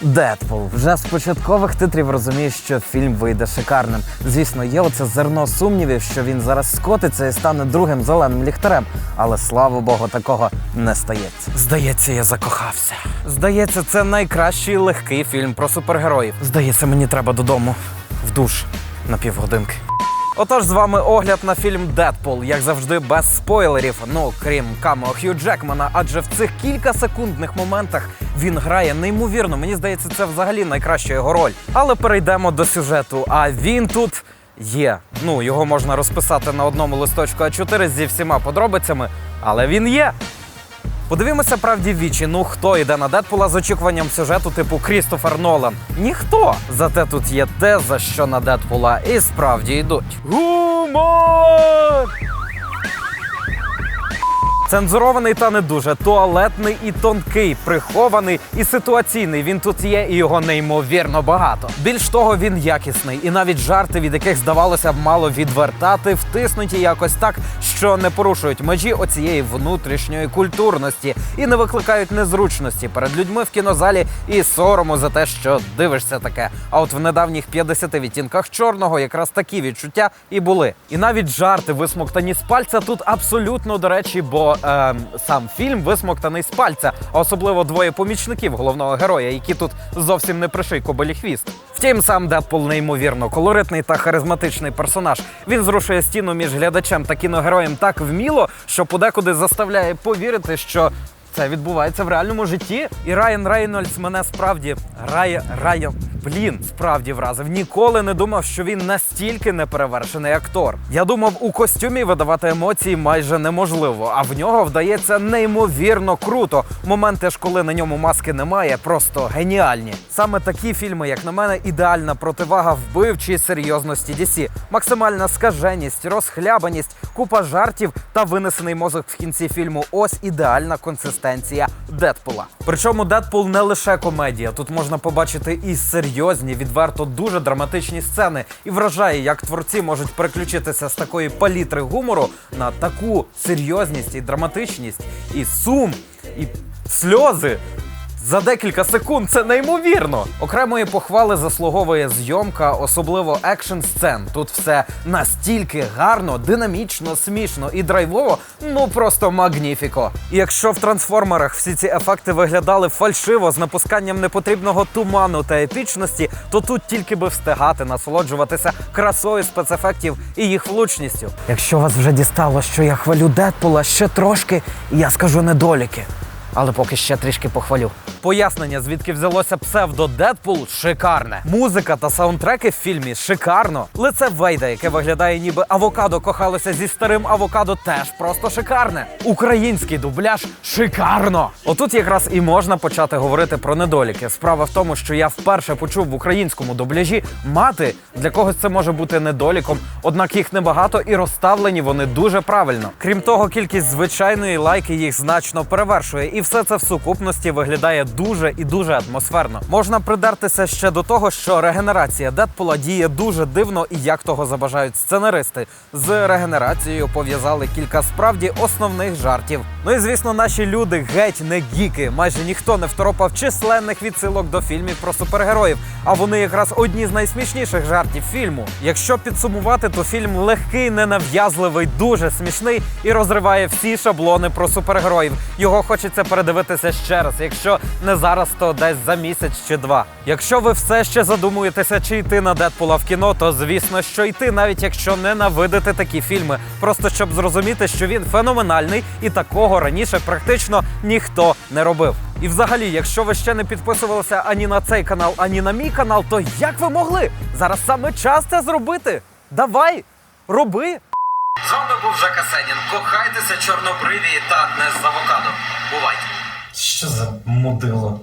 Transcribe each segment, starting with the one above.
Дедпул. Вже з початкових титрів розумієш, що фільм вийде шикарним. Звісно, є оце зерно сумнівів, що він зараз скотиться і стане другим зеленим ліхтарем. Але слава Богу, такого не стається. Здається, я закохався. Здається, це найкращий легкий фільм про супергероїв. Здається, мені треба додому в душ на півгодинки. Отож, з вами огляд на фільм Дедпул, як завжди, без спойлерів. Ну крім камео Хью Джекмана, адже в цих кілька секундних моментах він грає неймовірно. Мені здається, це взагалі найкраща його роль. Але перейдемо до сюжету. А він тут є. Ну його можна розписати на одному листочку А4 зі всіма подробицями, але він є. Подивімося правді в вічі. Ну хто йде на Дедпула з очікуванням сюжету типу Крістофер Нолан? Ніхто. Зате тут є те, за що на Дедпула і справді йдуть. Гумор! Цензурований та не дуже, туалетний і тонкий, прихований і ситуаційний. Він тут є, і його неймовірно багато. Більш того, він якісний, і навіть жарти, від яких здавалося б мало відвертати, втиснуті якось так, що не порушують межі оцієї внутрішньої культурності і не викликають незручності перед людьми в кінозалі і сорому за те, що дивишся таке. А от в недавніх 50 відтінках чорного якраз такі відчуття і були. І навіть жарти висмоктані з пальця тут абсолютно до речі, бо е, сам фільм висмоктаний з пальця, а особливо двоє помічників головного героя, які тут зовсім не приший кобилі хвіст. Втім, сам Дедпул неймовірно колоритний та харизматичний персонаж. Він зрушує стіну між глядачем та кіногероєм так вміло, що подекуди заставляє повірити, що. Це відбувається в реальному житті. І Райан Рейнольдс мене справді Рай, Райан, блін, справді вразив. Ніколи не думав, що він настільки неперевершений актор. Я думав, у костюмі видавати емоції майже неможливо, а в нього вдається неймовірно круто. Моменти ж, коли на ньому маски немає, просто геніальні. Саме такі фільми, як на мене, ідеальна противага вбивчій серйозності DC. Максимальна скаженість, розхлябаність, купа жартів та винесений мозок в кінці фільму. Ось ідеальна консистенція Дедпула. Причому Дедпул не лише комедія. Тут можна побачити і серйозні, відверто дуже драматичні сцени. І вражає, як творці можуть переключитися з такої палітри гумору на таку серйозність і драматичність, і сум, і сльози. За декілька секунд це неймовірно. Окремої похвали заслуговує зйомка, особливо екшн сцен. Тут все настільки гарно, динамічно, смішно і драйвово, ну просто магніфіко. Якщо в трансформерах всі ці ефекти виглядали фальшиво з напусканням непотрібного туману та епічності, то тут тільки би встигати насолоджуватися красою спецефектів і їх влучністю. Якщо вас вже дістало, що я хвалю Дедпула ще трошки, я скажу недоліки але поки ще трішки похвалю. Пояснення, звідки взялося псевдо Дедпул, шикарне. Музика та саундтреки в фільмі шикарно. Лице Вейда, яке виглядає ніби авокадо кохалося зі старим авокадо, теж просто шикарне. Український дубляж шикарно. Отут якраз і можна почати говорити про недоліки. Справа в тому, що я вперше почув в українському дубляжі мати. Для когось це може бути недоліком, однак їх небагато і розставлені вони дуже правильно. Крім того, кількість звичайної лайки їх значно перевершує, і все це в сукупності виглядає дуже і дуже атмосферно. Можна придертися ще до того, що регенерація Дедпула діє дуже дивно і як того забажають сценаристи. З регенерацією пов'язали кілька справді основних жартів. Ну і звісно, наші люди геть не гіки. Майже ніхто не второпав численних відсилок до фільмів про супергероїв. А вони якраз одні з найсмішніших жартів фільму. Якщо підсумувати, то фільм легкий, ненав'язливий, дуже смішний і розриває всі шаблони про супергероїв. Його хочеться передивитися ще раз. Якщо не зараз, то десь за місяць чи два. Якщо ви все ще задумуєтеся, чи йти на Дедпула в кіно, то звісно, що йти, навіть якщо ненавидите такі фільми, просто щоб зрозуміти, що він феноменальний і такого раніше практично ніхто не робив. І взагалі, якщо ви ще не підписувалися ані на цей канал, ані на мій канал, то як ви могли? Зараз саме час це зробити. Давай, роби. З вами був Жака Сенін. Кохайтеся чорнобриві та не з авокадо. Бувайте. Що за мудило?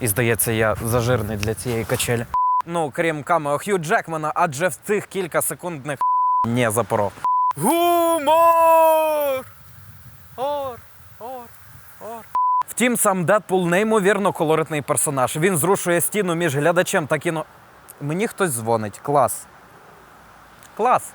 І здається, я зажирний для цієї качелі. Ну, крім камео Хью Джекмана, адже в цих кілька секундних не запоров. Гумор! Ор, ор, ор. Втім, сам Дедпул неймовірно колоритний персонаж. Він зрушує стіну між глядачем та кіно. Мені хтось дзвонить. Клас. Клас.